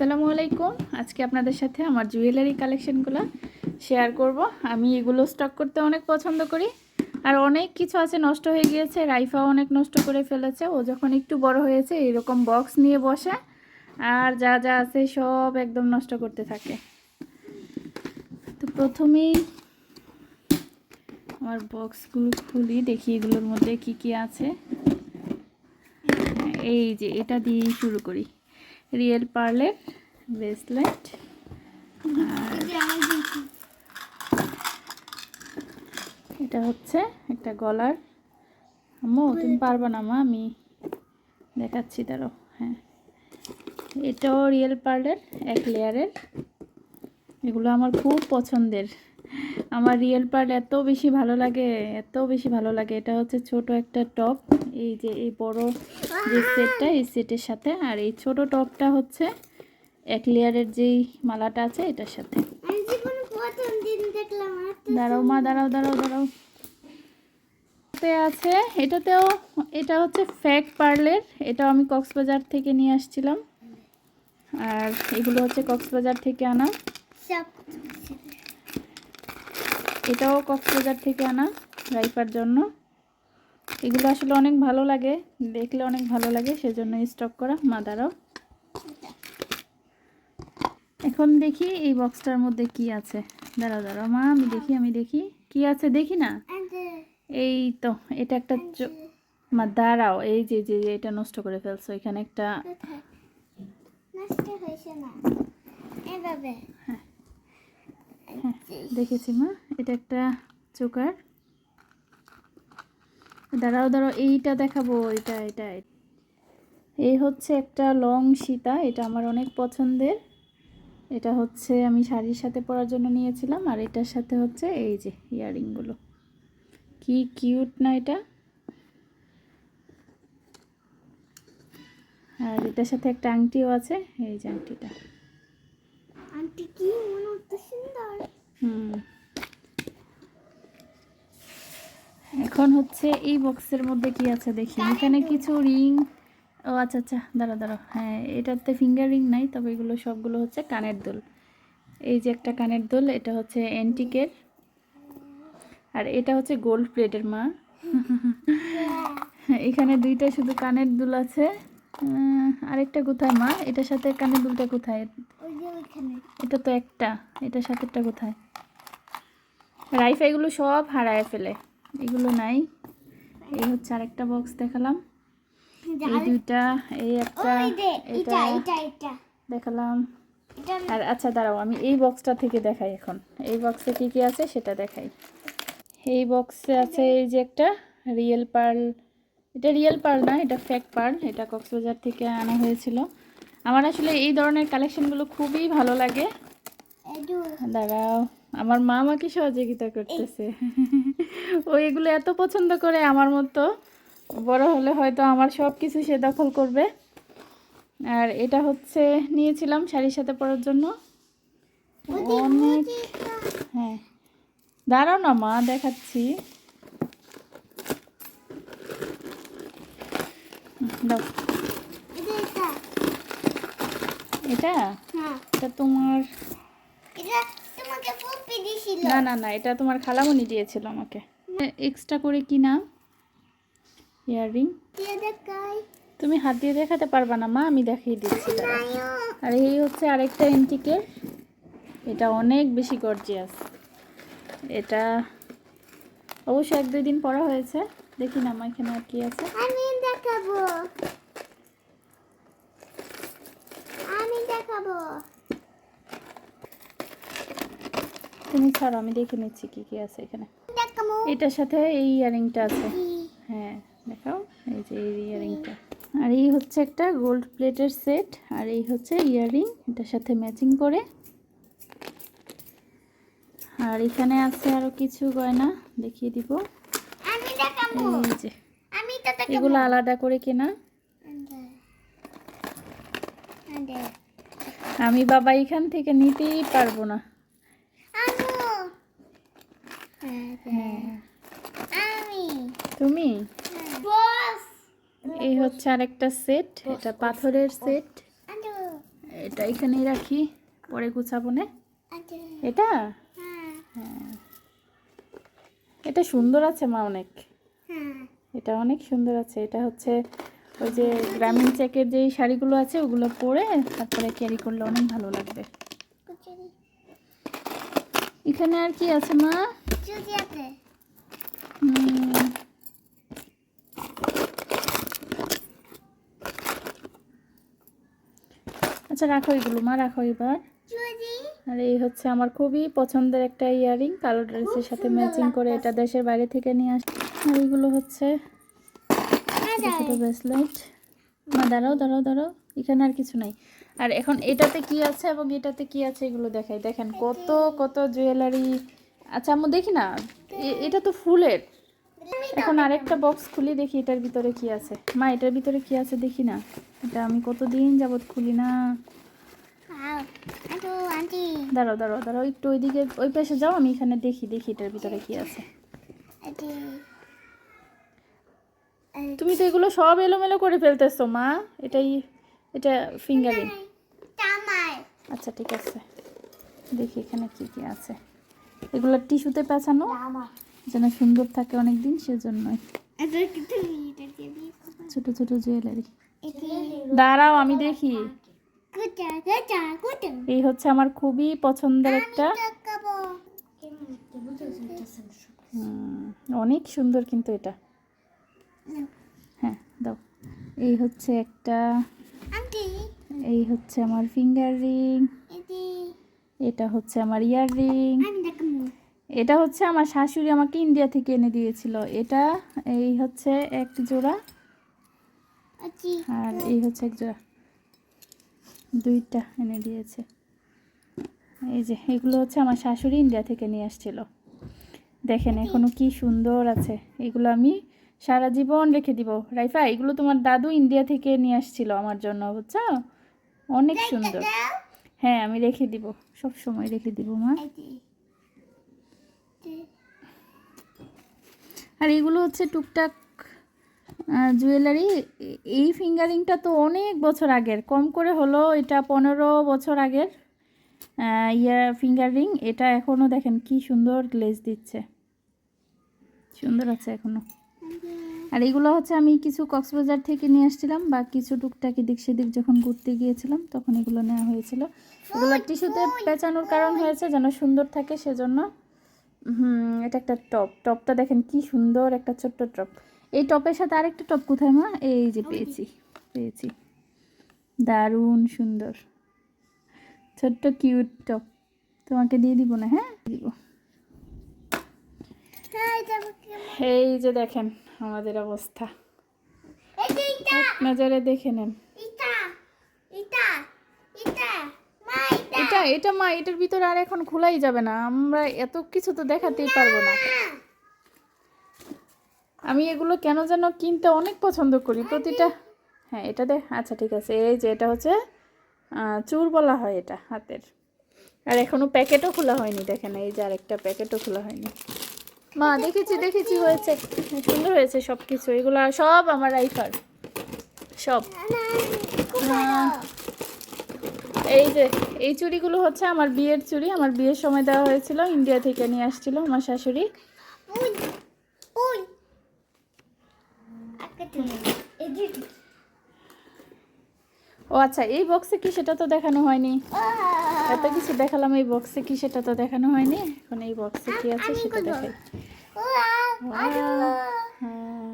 আসসালামু আলাইকুম। আজকে আপনাদের সাথে আমার জুয়েলারি কালেকশনগুলো শেয়ার করব। আমি এগুলো স্টক করতে অনেক পছন্দ করি। আর অনেক কিছু আছে নষ্ট হয়ে গিয়েছে, রাইফাও অনেক নষ্ট করে ফেলেছে। ও যখন একটু বড় হয়েছে, এরকম বক্স নিয়ে বসে, আর যা যা আছে সব একদম নষ্ট করতে থাকে। তো প্রথমেই আমার বক্সগুলো খুলি, দেখি এগুলোর মধ্যে কি কি আছে। এই যে এটা দিয়েই শুরু করি। রিয়েল পার্লের ব্রেসলেট আর এটা হচ্ছে একটা গলার। আম্মু, তুমি পারবা না মা, আমি দেখাচ্ছি তারও হ্যাঁ। এটাও রিয়েল পার্লের, এক লেয়ারের। এগুলো আমার খুব পছন্দের। আমার রিয়েল পার্ট এত বেশি ভালো লাগে এত বেশি ভালো লাগে। এটা হচ্ছে ছোট একটা টপ এই যে এই বড় যে সেটটা এই সেটের সাথে। আর এই ছোট টপটা হচ্ছে এক লেয়ারের যেই মালাটা আছে এটার সাথে। দাঁড়াও মা দাঁড়াও দাঁড়াও দাঁড়াও। আছে এটাতেও এটা হচ্ছে ফ্যাক পার্লের এটাও আমি কক্সবাজার থেকে নিয়ে আসছিলাম। আর এগুলো হচ্ছে কক্সবাজার থেকে আনা। এটাও কক্সবাজার থেকে আনা রাইফার জন্য। এগুলো আসলে অনেক ভালো লাগে, দেখলে অনেক ভালো লাগে, সেজন্য স্টক করা মা দাঁড়াও এখন দেখি এই বক্সটার মধ্যে কি আছে। দাঁড়াও দাঁড়াও, মা, আমি দেখি আমি দেখি। কি আছে দেখি না? এই তো, এটা একটা মা, দাঁড়াও, এই যে যে যে, এটা নষ্ট করে ফেলছো, এখানে একটা নষ্ট হয়েছে না। এভাবে। হ্যাঁ দেখেছি, মা। এটা একটা চোকার। দাঁড়াও দাঁড়াও, এইটা দেখাবো, এটা এটা এই হচ্ছে একটা লং সীতা, এটা আমার অনেক পছন্দের। এটা হচ্ছে আমি শাড়ির সাথে পরার জন্য নিয়েছিলাম, আর এটার সাথে হচ্ছে এই যে ইয়াররিংগুলো কি কিউট না এটা? আর এটার সাথে একটা আংটিও আছে, এই যে আংটিটা আন্টি কি মনে হতো সুন্দর হুম এখন হচ্ছে এই বক্সের মধ্যে কি আছে দেখি। এখানে কিছু রিং। ও আচ্ছা আচ্ছা দাঁড়া দাঁড়া হ্যাঁ এটাতে ফিঙ্গার রিং নাই তবে এগুলো সবগুলো হচ্ছে কানের দুল। এই যে একটা কানের দুল এটা হচ্ছে অ্যান্টিকের। আর এটা হচ্ছে গোল্ড প্লেটের মা। এখানে দুইটা শুধু কানের দুল আছে। আরেকটা কোথায় মা? এটার সাথে কানের দুলটা কোথায়? এটা তো একটা এটার সাথেরটা কোথায়? রাইফাইগুলো সব হারায় ফেলে। এগুলো নাই। এই হচ্ছে আরেকটা বক্স দেখালাম। এই দুইটা এই একটা এটা দেখালাম। আর আচ্ছা দাঁড়াও আমি এই বক্সটা থেকে দেখাই এখন। এই বক্সে কি কি আছে সেটা দেখাই। এই বক্সে আছে এই যে একটা রিয়েল পার্ল এটা রিয়েল পার্ল না এটা ফেক পার্ল এটা কক্সবাজার থেকে আনা হয়েছিল। আমার আসলে এই ধরনের কালেকশনগুলো খুবই ভালো লাগে। দাঁড়াও। আমার মা আমাকে সহযোগিতা করতেছে। ও এগুলো এত পছন্দ করে আমার মতো। বড় হলে হয়তো আমার সব কিছু সে দখল করবে। আর এটা হচ্ছে নিয়েছিলাম শাড়ির সাথে পরার জন্য। অনেক হ্যাঁ। দাঁড়াও না মা দেখাচ্ছি। দাও। এটা এটা। হ্যাঁ। এটা তোমার দিছিল না না না এটা তোমার খালামণি দিয়েছিল আমাকে। এক্সট্রা করে কিনা ইয়াররিং। দিয়ে তুমি হাত দিয়ে দেখাতে পারবা না মা আমি দেখিয়ে দিচ্ছি। আর এই হচ্ছে আরেকটা এন্টিকের এটা অনেক বেশি গর্জিয়াস এটা অবশ্য এক দুই দিন পরা হয়েছে। দেখি না আমার এখানে আর কি আছে? আমি দেখাবো। আমি দেখাবো। তুমি ছাড়ো আমি দেখে নিচ্ছি কি কি আছে এখানে। এটার সাথে এই ইয়ারিংটা আছে। হ্যাঁ দেখাও। এই যে এই ইয়ারিংটা। আর এই হচ্ছে একটা গোল্ড প্লেটের সেট আর এই হচ্ছে ইয়ারিং এটার সাথে ম্যাচিং করে। আর এখানে আছে আরও কিছু গয়না দেখিয়ে দিব। এই যে। এগুলো আলাদা করে কেনা। আমি বাবা এখান থেকে নিতেই পারব না। তুমি? বস। এই হচ্ছে আরেকটা সেট এটা পাথরের সেট এটা এখানেই রাখি পরে গুছাবো না। এটা? হ্যাঁ। এটা সুন্দর আছে মা অনেক। হ্যাঁ। এটা অনেক সুন্দর আছে। এটা হচ্ছে ওই যে গ্রামীণ চেকের যেই শাড়িগুলো আছে ওগুলো পরে তারপরে ক্যারি করলে অনেক ভালো লাগবে। এখানে আর কি আছে মা? চুরি আচ্ছা রাখো এগুলো মা রাখো এবার। আর এই হচ্ছে আমার খুবই পছন্দের একটা ইয়ারিং কালো ড্রেসের সাথে ম্যাচিং করে এটা দেশের বাইরে থেকে নিয়ে আসি আর এইগুলো হচ্ছে ছোটো ছোটো ব্রেসলেট মা দাঁড়াও দাঁড়াও দাঁড়াও এখানে আর কিছু নাই। আর এখন এটাতে কি আছে এবং এটাতে কি আছে এগুলো দেখাই। দেখেন কত কত জুয়েলারি আচ্ছা আমি দেখি না। এটা তো ফুলের। এখন আরেকটা বক্স খুলি দেখি এটার ভিতরে কি আছে। মা এটার ভিতরে কি আছে দেখি না। এটা আমি কতদিন যাবত খুলি না। দাঁড়াও দাঁড়াও দাঁড়াও একটু ওইদিকে ওই পাশে যাও আমি এখানে দেখি দেখি এটার ভিতরে কি আছে। তুমি তো এগুলো সব এলোমেলো করে ফেলতেছো মা। এটাই এটা ফিঙ্গারিং আচ্ছা ঠিক আছে। দেখি এখানে কি কি আছে। এগুলো টিস্যুতে পেঁচানো যেন সুন্দর থাকে অনেক দিন সেজন্যই ছোট ছোট জুয়েলারি। দাঁড়াও আমি দেখি। এই হচ্ছে আমার খুবই পছন্দের একটা। অনেক সুন্দর কিন্তু এটা। হ্যাঁ দাও। এই হচ্ছে একটা এই হচ্ছে আমার ফিঙ্গার রিং। এটি হচ্ছে আমার ইয়ার রিং এটা হচ্ছে আমার শাশুড়ি আমাকে ইন্ডিয়া থেকে এনে দিয়েছিল। এটা এই হচ্ছে এক জোড়া। আর এই হচ্ছে এক জোড়া। দুইটা এনে দিয়েছে। এই যে এগুলো হচ্ছে আমার শাশুড়ি ইন্ডিয়া থেকে নিয়ে আসছিল। দেখেন এখনও কি সুন্দর আছে। এগুলো আমি সারা জীবন রেখে দিব। রাইফা এগুলো তোমার দাদু ইন্ডিয়া থেকে নিয়ে আসছিল আমার জন্য বুঝছ? অনেক সুন্দর। হ্যাঁ আমি রেখে দিব। সব সময় রেখে দিব, মা। আর এগুলো হচ্ছে টুকটাক জুয়েলারি। এই ফিঙ্গারিংটা তো অনেক বছর আগের। কম করে হলো এটা পনেরো বছর আগের ইয়ার ফিঙ্গার। এটা এখনও দেখেন কি সুন্দর গ্লেজ দিচ্ছে। সুন্দর আছে এখনও আর এগুলো হচ্ছে আমি কিছু কক্সবাজার থেকে নিয়ে আসছিলাম বা কিছু টুকটাক দিক সেদিক যখন ঘুরতে গিয়েছিলাম তখন এগুলো নেওয়া হয়েছিল। এগুলো টিস্যুতে পেঁচানোর কারণ হয়েছে যেন সুন্দর থাকে সেজন্য। হুম এটা একটা টপ। টপটা দেখেন কি সুন্দর একটা ছোট্ট টপ। এই টপের সাথে আরেকটা টপ কোথায় মা? এই যে পেয়েছি পেয়েছি। দারুণ সুন্দর। ছোট্ট কিউট টপ। তোমাকে দিয়ে দিব না হ্যাঁ? দিব। হাই এই যে দেখেন। আমাদের অবস্থা। এক নজরে দেখে নেন। এটা এটা মা এটা এটা এটা মা এটার ভিতরে আর এখন খোলাই যাবে না। আমরা এত কিছু তো দেখাতেই পারব না। আমি এগুলো কেন যেন কিনতে অনেক পছন্দ করি। প্রতিটা হ্যাঁ এটা দেখ আচ্ছা ঠিক আছে। এই যে এটা হচ্ছে চুর বলা হয় এটা হাতের। আর এখনও প্যাকেটও খোলা হয়নি দেখেন। এই যে আরেকটা প্যাকেটও খোলা হয়নি। মা, দেখেছি দেখেছি, হয়েছে। সুন্দর হয়েছে সব কিছু এগুলো সব আমার রাইফার সব। এই যে, এই চুড়িগুলো হচ্ছে আমার বিয়ের চুড়ি। আমার বিয়ের সময় দেওয়া হয়েছিল, ইন্ডিয়া থেকে নিয়ে আসছিল আমার শাশুড়ি। ও আচ্ছা এই বক্সে কি সেটা তো দেখানো হয়নি? এত কিছু দেখালাম এই বক্সে কি সেটা তো দেখানো হয়নি? এখন এই বক্সে কি আছে সেটা দেখাই। হ্যাঁ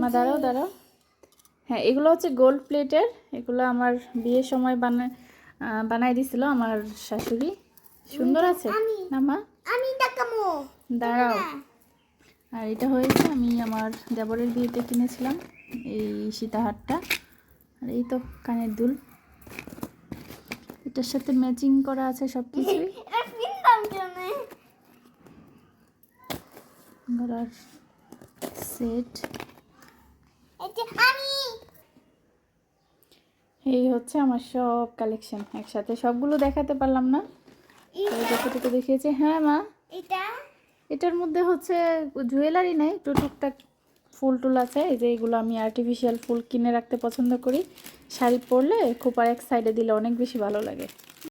মা দাঁড়াও দাঁড়াও। হ্যাঁ এগুলো হচ্ছে গোল্ড প্লেটের এগুলো আমার বিয়ের সময় বানায় বানাই দিছিল আমার শাশুড়ি। সুন্দর আছে না মা? আমি দাঁড়াও। আর এটা হয়েছে আমি আমার দেবরের বিয়েতে কিনেছিলাম এই সীতাহারটা। আর এই তো কানের দুল। এটার সাথে ম্যাচিং করা আছে সব কিছুই গলার সেট এই হচ্ছে আমার সব কালেকশন একসাথে সবগুলো দেখাতে পারলাম না। যতটুকু দেখিয়েছে। হ্যাঁ মা। এটা? এটার মধ্যে হচ্ছে জুয়েলারি নাই একটু টুকটাক ফুল টুল আছে, এই যে এগুলো আমি আর্টিফিশিয়াল ফুল কিনে রাখতে পছন্দ করি। শাড়ি পরলে খোপার এক সাইডে দিলে অনেক বেশি ভালো লাগে।